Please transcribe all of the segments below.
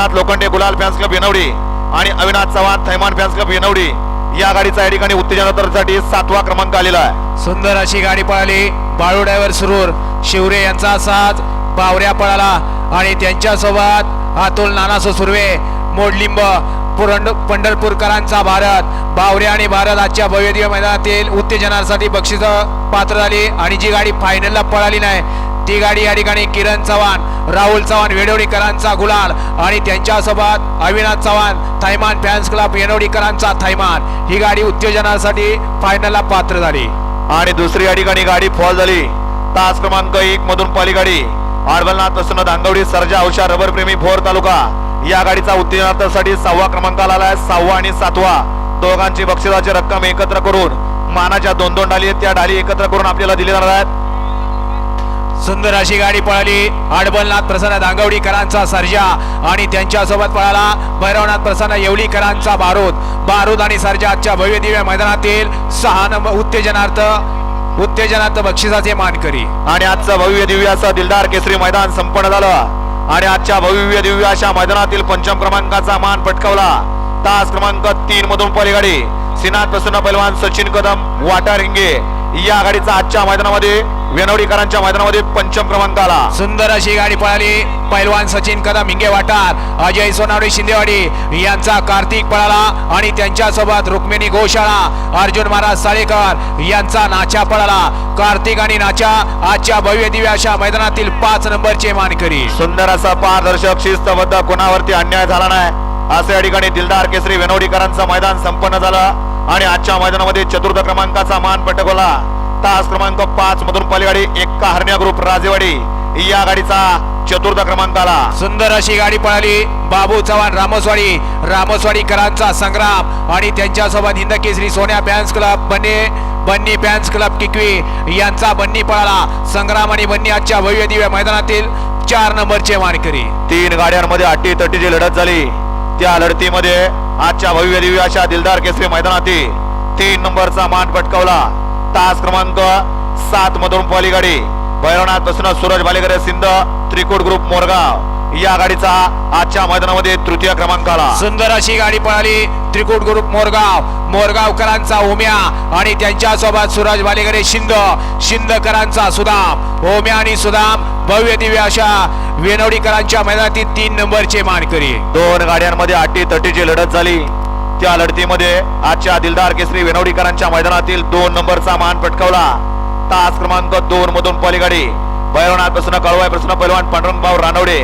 अविनाथ लोखंडे गुलाल fans club येनवडी आणि अविनाथ चव्हाण थैमान फॅन्स क्लब येनवडी या गाडीचा या ठिकाणी उत्तेजनासाठी सातवा क्रमांक आलेला आहे. सुंदर अशी गाडी पळाली. बाळू ड्रायव्हर सुरूर शिवरे यांचा साथ बावऱ्या पळाला आणि त्यांच्यासोबत अतुल नानासो सुर्वे मोडलिंब पुरंड पंढरपूरकरांचा भारत बावरे आणि भारत आजच्या भव्यदिव्य मैदानातील उत्तेजनासाठी बक्षीस पात्र झाली आणि जी गाडी फायनलला पळाली नाही ती गाडी या ठिकाणी किरण चव्हाण राहुल चव्हाण वेडवडीकरांचा गुलाल आणि त्यांच्यासोबत अविनाश चव्हाण थैमान फॅन्स क्लब येनवडीकरांचा थैमान. ही गाडी उत्तेजनासाठी फायनलला पात्र झाली. आणि दुसरी या ठिकाणी गाडी फॉल झाली. तास क्रमांक एक मधून पहिली गाडी. आडवलनाथ प्रसन्न धांगवडी सरजा औषा रबर प्रेमी भोर तालुका. या गाडीचा उत्तेजनासाठी सहावा क्रमांकाला आहे सहावा आणि सातवा. दोघांची बक्षिसाची रक्कम एकत्र करून मानाच्या दोन दोन डाली आहेत. त्या डाली एकत्र करून आपल्याला दिले जाणार आहेत. सुंदर अशी गाडी पळाली. आडबलनाथ प्रसन्न दांगवडीकरांचा सर्जा आणि त्यांच्यासोबत पळाला भैरवनाथ प्रसन्न येवलीकरांचा बारूद. बारूद आणि सर्जा आजच्या भव्य दिव्य मैदानातील सहा नंबर उत्तेजनार्थ उत्तेजनार्थ बक्षिसाचे मानकरी. आणि आजचं भव्य दिव्य असं दिलदार केसरी मैदान संपन्न झालं. आणि आजच्या भव्य दिव्य अशा मैदानातील पंचम क्रमांकाचा मान पटकावला. तास क्रमांक तीन मधून पलीगाडी सिनाथ प्रसन्न पैलवान सचिन कदम वाटा रिंगे या गाडीचा आजच्या मैदानामध्ये वेनवडीकरांच्या मैदानामध्ये पंचम क्रमांक आला. सुंदर अशी गाडी पळाली. पैलवान सचिन कदम हिंगे वाटार अजय सोनावडी शिंदेवाडी यांचा कार्तिक पळाला आणि त्यांच्यासोबत रुक्मिणी गोशाळा अर्जुन महाराज साळेकर यांचा नाचा पळाला. कार्तिक आणि नाचा आजच्या भव्य दिव्य अशा मैदानातील पाच नंबरचे मानकरी. सुंदर असा पारदर्शक शिस्तबद्ध कोणावरती अन्याय झाला नाही. असं या ठिकाणी दिलदार केसरी वेनवडीकरांचं मैदान संपन्न झालं आणि आजच्या मैदानामध्ये चतुर्थ क्रमांकाचा मान पटकवला. तास क्रमांक पाच मधून पलीगाडी एक्का हरण्या ग्रुप राजेवाडी. या गाडीचा चतुर्थ क्रमांक आला. सुंदर अशी गाडी पळाली. बाबू चव्हाण रामसवाडी. रामसवाडीकरांचा संग्राम आणि त्यांच्यासोबत Hind Kesari Sonya fans club Bunny Bunny fans club Kikvi यांचा बन्नी पळाला. संग्राम आणि बन्नी आजच्या भव्य दिव्य मैदानातील चार नंबरचे मानकरी. तीन गाड्यांमध्ये अटी तटीची लढत झाली. त्या लढतीमध्ये आजच्या भव्य दिव्य अशा दिलदार केसरी मैदानातील तीन नंबरचा मान पटकावला. तास क्रमांक सात मधून पहिली गाडी भैरवनाथ प्रसन्न सूरज बालेकर सिंध त्रिकुट ग्रुप मोरगाव. या गाडीचा आजच्या मैदानामध्ये तृतीय क्रमांक आला. सुंदर अशी गाडी पळाली त्रिकुट ग्रुप मोरगाव. मोरगावकरांचा उम्या आणि त्यांच्यासोबत सूरज बालेगरे शिंद शिंदकरांचा सुदाम. ओम्या आणि सुदाम भव्य दिव्य अशा वेनवडीकरांच्या मैदानातील तीन नंबरचे मानकरी. दोन गाड्यांमध्ये अटी तटीची लढत झाली. त्या लढतीमध्ये आजच्या दिलदार केसरी वेनवडीकरांच्या मैदानातील दोन नंबरचा मान पटकावला. तास क्रमांक दोन मधून पलीगाडी भैरवनाथ प्रसन्न कळवाय प्रसन्न पैलवान पांडुरंगभाऊ रानवडे.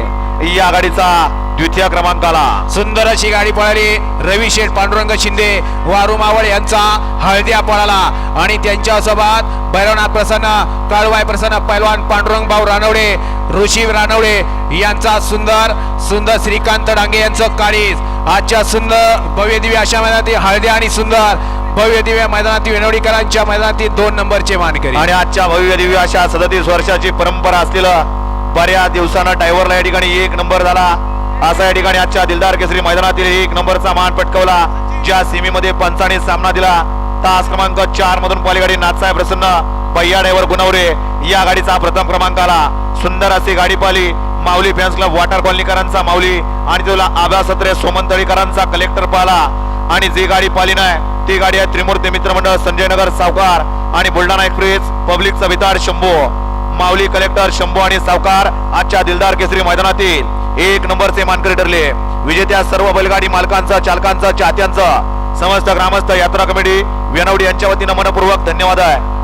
या गाडीचा द्वितीय क्रमांक आला. सुंदर अशी गाडी पळाली. रवी शेठ पांडुरंग शिंदे वारू मावळ यांचा हळदिया पळाला. आणि त्यांच्यासोबत भैरवनाथ प्रसन्न काळवाय प्रसन्न पैलवान पांडुरंग भाऊ रानवडे ऋषी रानवडे यांचा सुंदर सुंदर श्रीकांत डांगे यांचं काळीज. आजच्या सुंदर भव्य दिव्य अशा मैदानातील हळदिया आणि सुंदर भव्य दिव्य मैदानातील विनवडीकरांच्या मैदानातील दोन नंबरचे मानकरी. आणि आजच्या भव्य दिव्य अशा सदतीस वर्षाची परंपरा असलेलं बऱ्याच दिवसानं टायवरला या ठिकाणी एक नंबर झाला. असा या ठिकाणी आजच्या दिलदार केसरी मैदानातील एक नंबरचा मान पटकवला. ज्या सीमेमध्ये पंचाने सामना दिला. तास क्रमांक चार मधून पलीगाडी नाथसाहेब प्रसन्न पहिया ड्रायव्हर गुणवरे या गाडीचा प्रथम क्रमांक आला सुंदर अशी गाडी Pali Mauli fans club water कॉलनीकरांचा Mauli आणि तुला आभा सत्रे सोमंतळीकरांचा कलेक्टर पाला आणि जी गाडी पाली नाही ती गाडी आहे त्रिमूर्ती मित्रमंडळ संजय नगर सावकार आणि बुलढाणा एक्सप्रेस पब्लिकचा विताड शंभू. माऊली कलेक्टर शंभू आणि सावकार आजच्या दिलदार केसरी मैदानातील एक नंबरचे मानकरी ठरले. विजेत्या सर्व बैलगाडी मालकांचं चालकांचं चाहत्यांचा समस्त ग्रामस्थ यात्रा कमिटी वेनवडी यांच्या वतीनं मनपूर्वक धन्यवाद आहे.